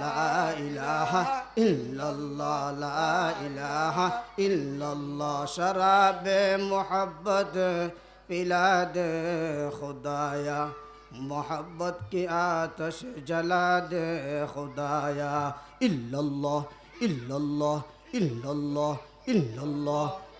لا إله إلا الله لا إله إلا الله شراب محبت بلاد خدایا محبت کی آتش جلا دے خدایا اللہ اللہ اللہ اللہ اللہ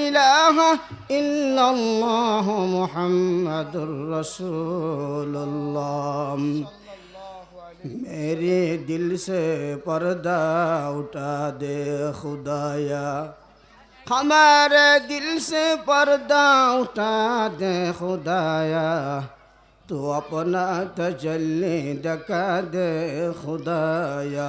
ইলাহা ইল্লাল্লাহ মুহাম্মাদুর রাসূলুল্লাহ মেরে দিল সে পর্দা উঠা দে খুদায়া ہمارے دل سے پردہ اٹھا دے خدایا تو اپنا تجلی دکا دے خدایا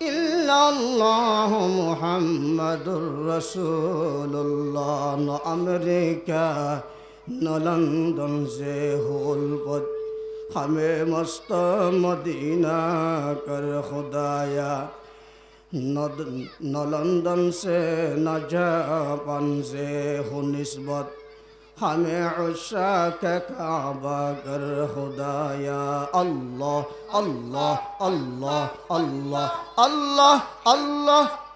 اللہ محمد الرسول اللہ نو امریکہ نو لندن سے ہول پت ہمیں مست مدینہ کر خدایا نو لندن سے نجابن جاپان سے ہو نسبت. ہمیں عشاق کعبہ گر خدایا اللہ اللہ اللہ اللہ اللہ اللہ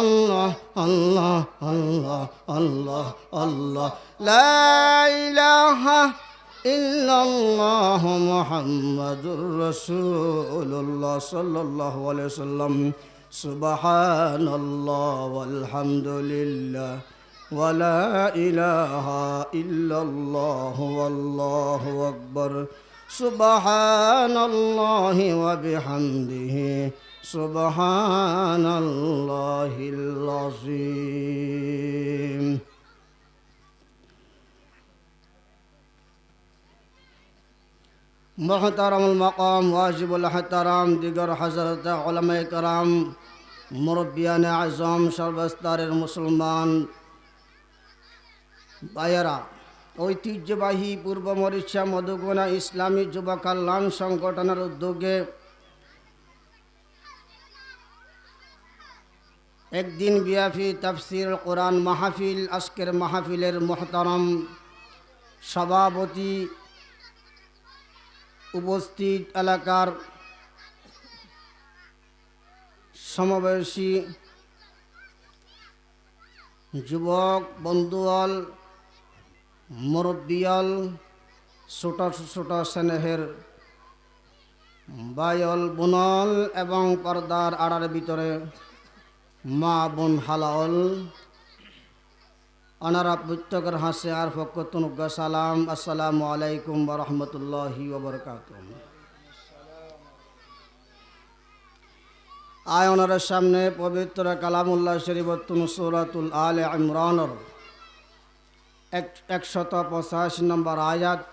الله الله الله الله الله. لا إله إلا الله محمد رسول الله صلى الله عليه وسلم. سبحان الله والحمد لله. ولا إله إلا الله والله أكبر. سبحان الله وبحمده. سبحان الله محترم المقام واجب الاحترام দিগর হজরত ওলামায়ে کرام মুরব্বিয়ান আজম সর্বস্তরের মুসলমান ভাইয়েরা ঐতিহ্যবাহী পূর্ব মরিচা মধুগুনা ইসলামী যুব কল্যাণ সংগঠনের উদ্যোগে একদিন বিয়াফি তাফসির কোরআন মাহফিল আজকের মাহফিলের মোহতারম সভাপতি উপস্থিত এলাকার সমাবেশী যুবক, বন্ধুয়াল, মুরব্বিয়াল, ছোট ছোট স্নেহের বায়ল বুনল এবং পর্দার আড়ার ভিতরে মা, বোন হালাল অনারা প্রত্যেকের হাসে আর ফকতুনুগা সালাম আসসালামু আলাইকুম বরহমতুল্লাহি ওবরকাত আয় ওনারের সামনে পবিত্র কালামুল্লাহ শরীফতুন সুরাতুল আলে ইমরানর এক একশত পঁচাশি নম্বর আয়াত।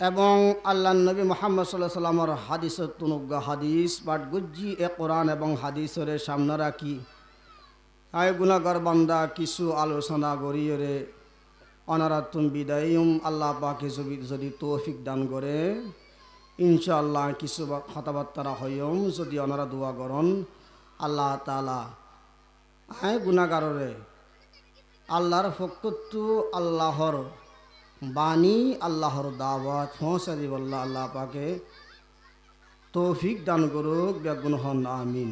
এবং আল্লাহ নবী মোহাম্মদ সাল্লাহ সাল্লামর হাদিস তুনুগা হাদিস বাট গুজ্জি এ কোরআন এবং হাদিসের সামনে রাখি। আয় গুণাগর বান্দা, কিছু আলোচনা গড়িয়ে অনারাতুম বিদায়ুম, আল্লাহ পাকে যদি যদি তৌফিক দান করে। ইনশাআল্লাহ কিছু কথাবার্তা হইম যদি অনারা দোয়া করন, আল্লাহ তালা আয় গুণাগাররে আল্লাহর ফকতু, আল্লাহর বাণী, আল্লাহর দাওয়াত পৌঁছা দিব আল্লাহ আল্লাহ পাকে তৌফিক দান করুক বেগুন হন আমিন।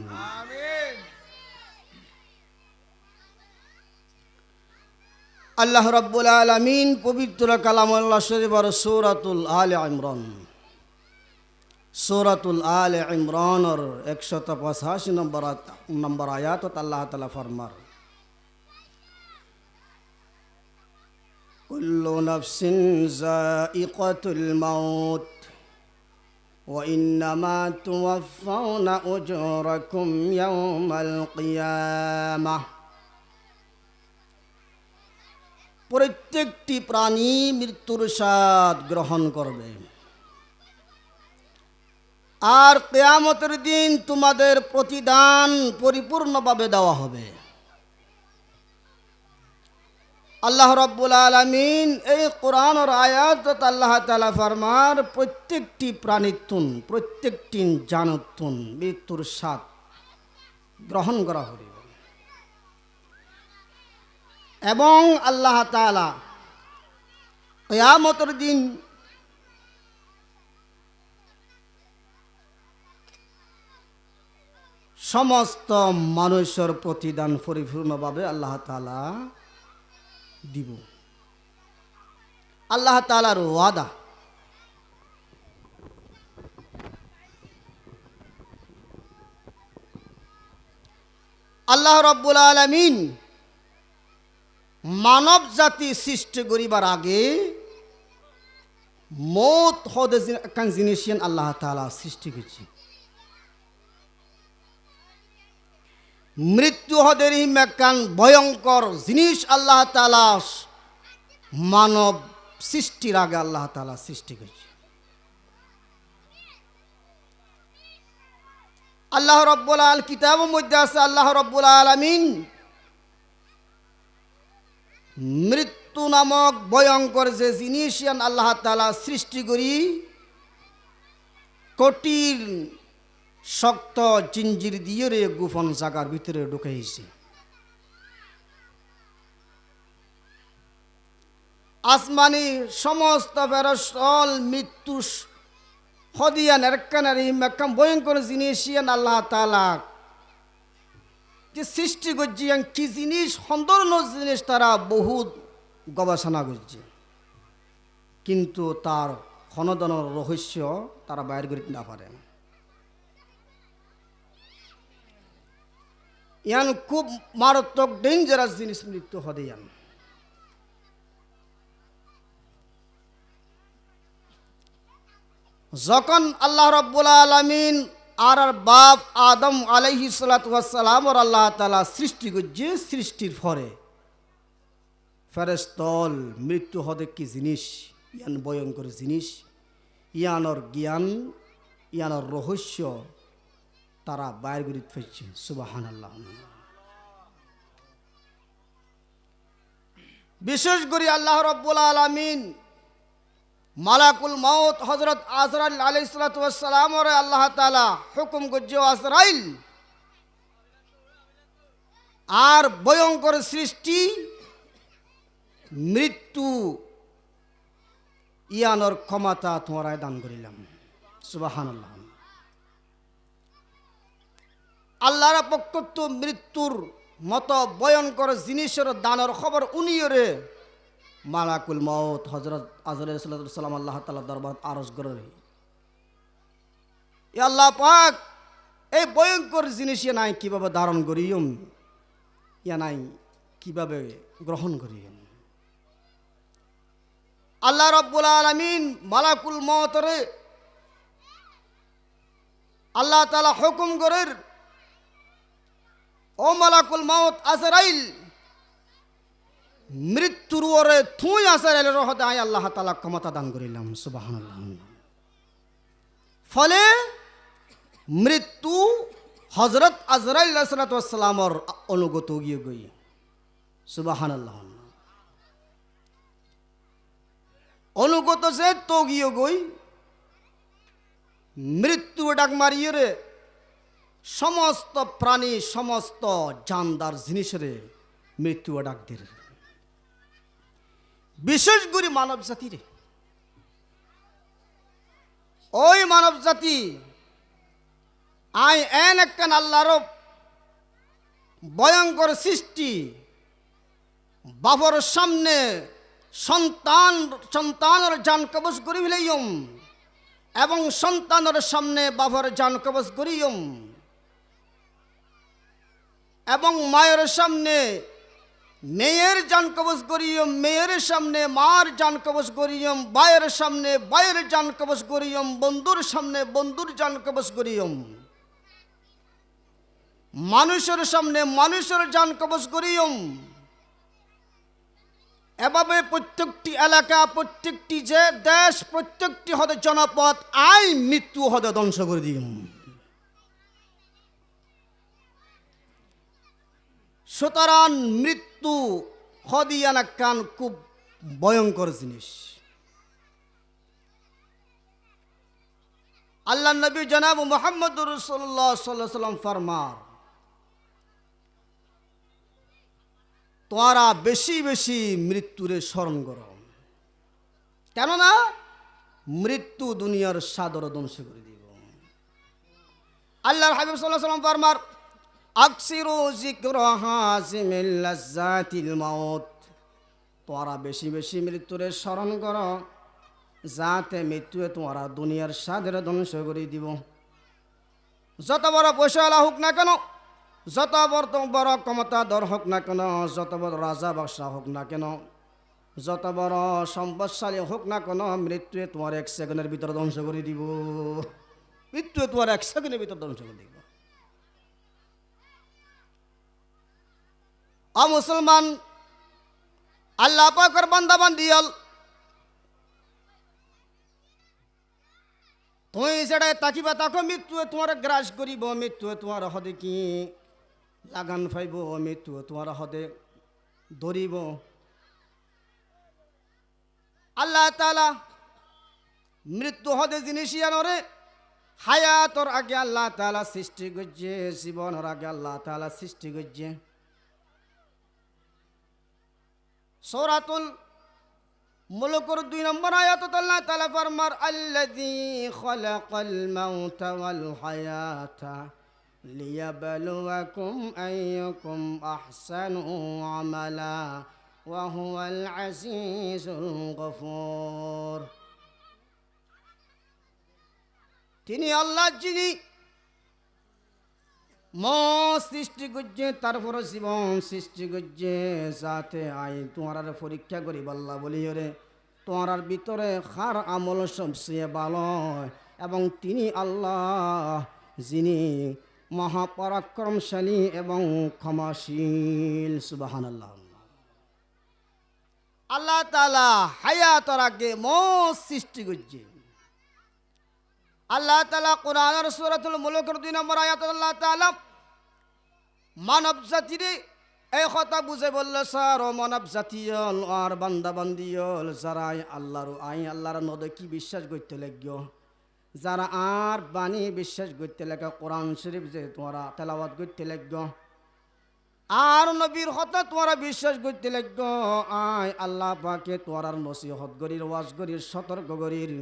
আল্লাহ রব্বুল আলমিন পবিত্র কালামুল্লাহ শরীফর সৌরাতুল আল ইমরান সৌরাতুল আল ইমরানর একশত পঁচাশি নম্বর নম্বর আয়াত আল্লাহ তালা ফরমার كل نفس ذائقة الموت وإنما توفون أجوركم يوم القيامة প্রত্যেকটি প্রাণী মৃত্যুর স্বাদ গ্রহণ করবে। আর কেয়ামতের দিন তোমাদের প্রতিদান পরিপূর্ণভাবে দেওয়া হবে। আল্লাহ রব্বুল আলমিন এই কোরআনর আয়াত আল্লাহ তালা ফরমার, প্রত্যেকটি প্রাণীতুন প্রত্যেকটি জানতুন মৃত্যুর স্বাদ গ্রহণ করা হবে। এবং আল্লাহ তালা কেয়ামতের দিন সমস্ত মানুষের প্রতিদান পরিপূর্ণভাবে আল্লাহ তালা দিব। আল্লাহ তালার ওয়াদা। আল্লাহ রব্বুল আলমিন মানব জাতি সৃষ্টি করিবার আগে মত হদে একখান জিনিস আল্লাহ তালা সৃষ্টি করছে। মৃত্যু হদের একখান ভয়ঙ্কর জিনিস আল্লাহ তালা মানব সৃষ্টির আগে আল্লাহ তালা সৃষ্টি করছে। আল্লাহ রব্বুল আল, কিতাবের মধ্যে আছে আল্লাহ রব্বুল আলমিন মৃত্যু নামক ভয়ঙ্কর যে জিনিস আল্লাহ তালা সৃষ্টি করি, কঠিন, শক্ত জিঞ্জির দিয়ে রে গোপন জাগার ভিতরে ঢুকাইছে আসমানি সমস্ত ফেরসল মৃত্যু হদিয়ান এরকানের ভয়ঙ্কর জিনিস আল্লাহ তালা যে সৃষ্টি করছে কি জিনিস সুন্দর জিনিস তারা বহুত গবেষণা করছে। কিন্তু তার ক্ষণদনের রহস্য তারা বাইর করতে না পারে। ইয়ান খুব মারাত্মক ডেঞ্জারাস জিনিস মৃত্যু হদে ইয়ান। যখন আল্লাহ রব্বুল আলমিন আর আর বাপ আদম আলাইহি সালাতাম ওর আল্লাহ তালা সৃষ্টি করছে সৃষ্টির ফরে ফেরেস্তল মৃত্যু হদে কি জিনিস? ইয়ান ভয়ঙ্কর জিনিস। ইয়ানোর জ্ঞান, ইয়ানোর রহস্য তারা বাইর করে ফেলছে। সুবাহান আল্লাহ বিশেষ করে আল্লাহ রব্বুল আলমিন মালাকুল মৌত হজরত আজরাইল আলি সালাতাম আল্লাহ তালা হুকুম করছে আজরাইল, আর ভয়ঙ্কর সৃষ্টি, মৃত্যু, ইয়ানোর ক্ষমতা তোমার দান করিলাম। সুবাহান আল্লাহ আল্লাহর পক্ষত্ব মৃত্যুর মতো ভয়ঙ্কর জিনিসের দানের খবর উনিয়রে মালাকুল মৌত হজরত আজরাম আল্লাহ তালা দরবার আরজ করে আল্লাহ পাক, এই ভয়ঙ্কর জিনিস ইয়ে নাই কীভাবে ধারণ করিম ইয়া নাই কীভাবে গ্রহণ করিম আল্লাহ রব্বুল আলমিন মালাকুল মতরে আল্লাহ তালা হুকুম করের ও মালাকুল মাউত আজরাইল মৃত্যুর ওরে থুই আজরাইল রহতে আয় আল্লাহ তালা ক্ষমতা দান করিলাম সুবাহান ফলে মৃত্যু হজরত আজরাইল সালাতামর অনুগত গিয়ে গই সুবাহান আল্লাহ অনুগত সে তো গিয়ে গই, মৃত্যু ডাক মারিয়ে রে, সমস্ত প্রাণী, সমস্ত জানদার জিনিসের মৃত্যু ডাক দিয়ে বিশেষ করে মানব জাতির। ওই মানব জাতি, আই এন একখান আল্লাহর ভয়ঙ্কর সৃষ্টি বাবর সামনে সন্তান, সন্তানের যান কবচ করি এবং সন্তানের সামনে বাবার যান কবচ করিয়ম, এবং মায়ের সামনে মেয়ের যান কবচ করিয়ম, মেয়ের সামনে মার যান কবচ করিয়ম বায়ের সামনে বায়ের যান কবচ করিয়ম, বন্ধুর সামনে বন্ধুর যান কবচ করিয়ম। মানুষের সামনে মানুষের যান কবচ করিয়ম। এভাবে প্রত্যেকটি এলাকা, প্রত্যেকটি যে দেশ, প্রত্যেকটি হদে জনপদ, আই মৃত্যু হদে ধ্বংস করে দিম সুতরাং মৃত্যু হদিয়ান কান খুব ভয়ঙ্কর জিনিস। আল্লাহ নবী জনাব মোহাম্মদ রসুল্লাহ সাল্লাহ সাল্লাম ফরমার, তোরা বেশি বেশি মৃত্যুরে স্মরণ করো। কেননা মৃত্যু দুনিয়ার সাদর ধ্বংস করে দিব। আল্লাহর হাবিব সাল্লাহ সাল্লাম ফরমার আকসিরু জিক্র হাসিমিল লাজ্জাতিল মাউত। তোরা বেশি বেশি মৃত্যুরে স্মরণ করো, যাতে মৃত্যুয়ে তোমরা দুনিয়ার সাদের ধ্বংস করে দিব। যত বড় পয়সাওয়ালা হোক না কেন, যত বড় বড় ক্ষমতা দর হোক না কেন, যত বড় রাজা বাদশাহ হোক না কেন, যত বড় সম্পদশালী হোক না কেন, মৃত্যুয়ে তোমার এক সেকেন্ডের ভিতরে ধ্বংস করে দিব। মৃত্যু তোমার এক সেকেন্ডের ভিতরে ধ্বংস করে দিব। আ মুসলমান, আল্লাহ পাকর বান্দা বান্দিয়াল তুমি সেটা তাকিবা, তাকো মৃত্যু তোমার গ্রাস করিব মৃত্যু তোমার হদে কি লাগান ফাইব মৃত্যু তোমার হদে ধরিব। আল্লাহ তালা মৃত্যু হদে জিনিস আনরে, হায়াতর আগে আল্লাহ তালা সৃষ্টি করছে, জীবনের আগে আল্লাহ তালা সৃষ্টি করছে। সৌরাতুল মুলুকুর দুই নম্বর আয়াত আল্লাহ তালা ফরমার, আল্লাযী খালাকাল মাউতা ওয়াল হায়াতা লিয়াবলুয়াকুম আইয়ুকুম আহসানু আমালা ওয়া হুয়াল আজিজুল গফুর। তিনি আল্লাহ যিনি ম সৃষ্টি করছে, তারপর জীবন সৃষ্টি করছে, যাতে আই তোমার পরীক্ষা করি, বল্লা বলি রে তোমার ভিতরে খার আমল সবচেয়ে ভালো। এবং তিনি আল্লাহ, যিনি মহাপরাক্রমশালী এবং ক্ষমাশীল সুবাহান আল্লাহ আল্লাহ তালা হায়াতর আগে ম সৃষ্টি করছে। আল্লাহ তালা কোরআনের সুরাতুল মুলকের দুই নম্বর আয়াত আল্লাহ তালা মানব জাতিরে, এই কথা বুঝে বললে, স্যার মানব জাতীয়ল, আর বান্দা বান্দিয়ল যারা আল্লাহর আই আল্লাহর নদে কি বিশ্বাস করতে লাগ্য যারা আর বাণী বিশ্বাস করতে লাগে, কোরআন শরীফ যে তোমরা তেলাওয়াত করতে লাগ্য আর নবীর হতা তোমরা বিশ্বাস করতে লাগ্য আয় আল্লাহ পাকে তোরার নসিহত গরির ওয়াজ গরির সতর্ক গরির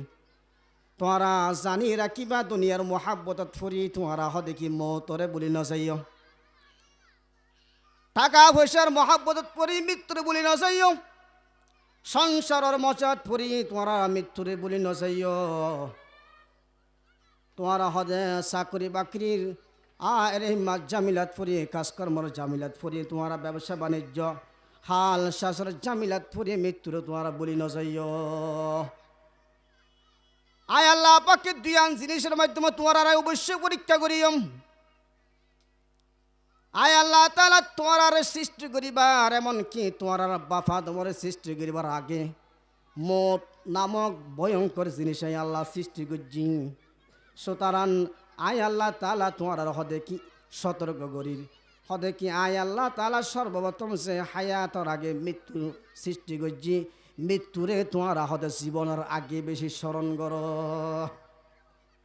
তোরা জানি রাখিবা দুনিয়ার মহাব্বতত ফুরি দেখি মতরে বলি নযাইও টাকা পয়সার মহাব্বতত পরি মৃত্যুরে বলি নযাইও সংসারের মজাত ফুরি তোরা মৃত্যুরে বলি নযাইও তোরা হদে চাকরি বাকরির আর জামিলাত ফুরি কাজকর্মর জামিলাত ফুরি তোমরা ব্যবসা বাণিজ্য হাল শাসর জামিলাত ফুরি মৃত্যুরে তোমরা বলি নযাইও দুই আন জিনিসের মাধ্যমে তোমার আর অবশ্যই পরীক্ষা করিম আয় আল্লাহ তালা তোমার আর সৃষ্টি করিবার, এমনকি তোমার আর বাফা তোমার সৃষ্টি করিবার আগে মত নামক ভয়ঙ্কর জিনিস আয় আল্লাহ সৃষ্টি করছি। সুতরাং আয় আল্লাহ তালা তোমার আর হদে কি সতর্ক করির? হদে কি আয় আল্লাহ তালা সর্বপ্রথম সে হায়াতর আগে মৃত্যু সৃষ্টি করছি। মৃত্যুরে তোমার হদে জীবনের আগে বেশি স্মরণ কর।